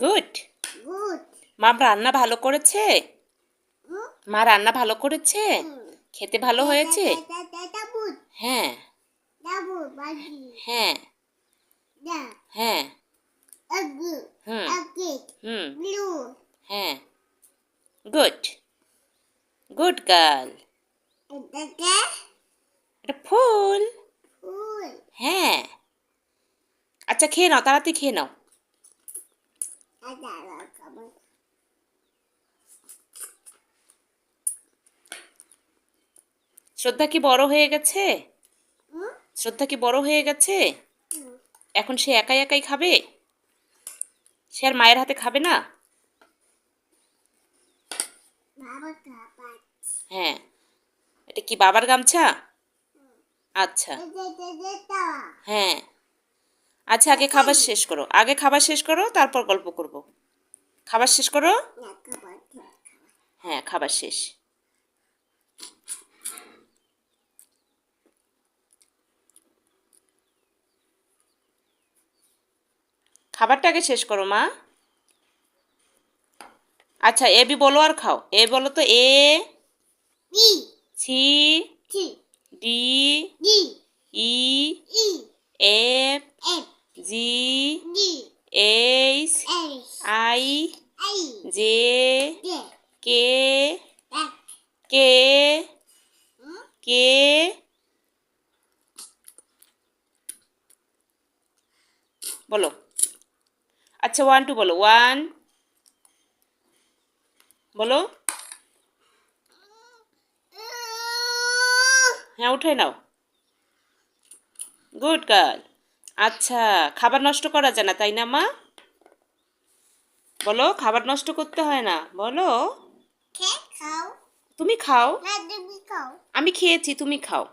Good good মা রান্না ভালো করেছে? মা রান্না ভালো করেছে? খেতে ভালো হয়েছে? হ্যাঁ। হ্যাঁ। হ্যাঁ। হুম। হ্যাঁ। গুড গুড গার্ল এটা ফুল। ফুল। হ্যাঁ। আচ্ছা খেয়ে নাও তাড়াতাড়ি খেয়ে নাও। শ্রদ্ধা কি বড় হয়ে গেছে শ্রদ্ধা কি বড় হয়ে গেছে এখন সে একাই একাই খাবে সে আর মায়ের হাতে খাবে না হ্যাঁ এটা কি বাবার গামছা আচ্ছা হ্যাঁ আচ্ছা আগে খাবার শেষ করো। আগে খাবার শেষ করো তারপর গল্প করব। খাবার শেষ করো? হ্যাঁ খাবার শেষ। খাবারটা আগে শেষ করো মা। আচ্ছা এ বি বলো আর খাও। এ বলো তো A C D E G H I J K K K বলো। আচ্ছা ওয়ান টু বলো। ওয়ান বলো। হ্যাঁ উঠে নাও। গুড গার্ল আচ্ছা খাবার নষ্ট করা যায় না তাই না মা? বলো খাবার নষ্ট করতে হয় না বলো। তুমি খাও। আমি খেয়েছি তুমি খাও।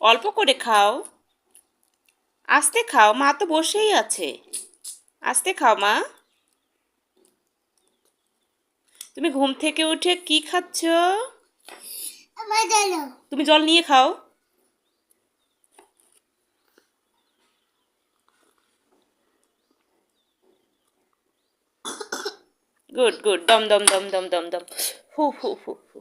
অল্প করে খাও। আস্তে খাও মা তো বসেই আছে। আস্তে খাও মা। তুমি ঘুম থেকে উঠে কি খাচ্ছ? তুমি জল নিয়ে খাও। গুড গুড দম দম দম দম দম দম। হু হু হু হু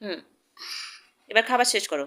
হুম এবার খাবার শেষ করো।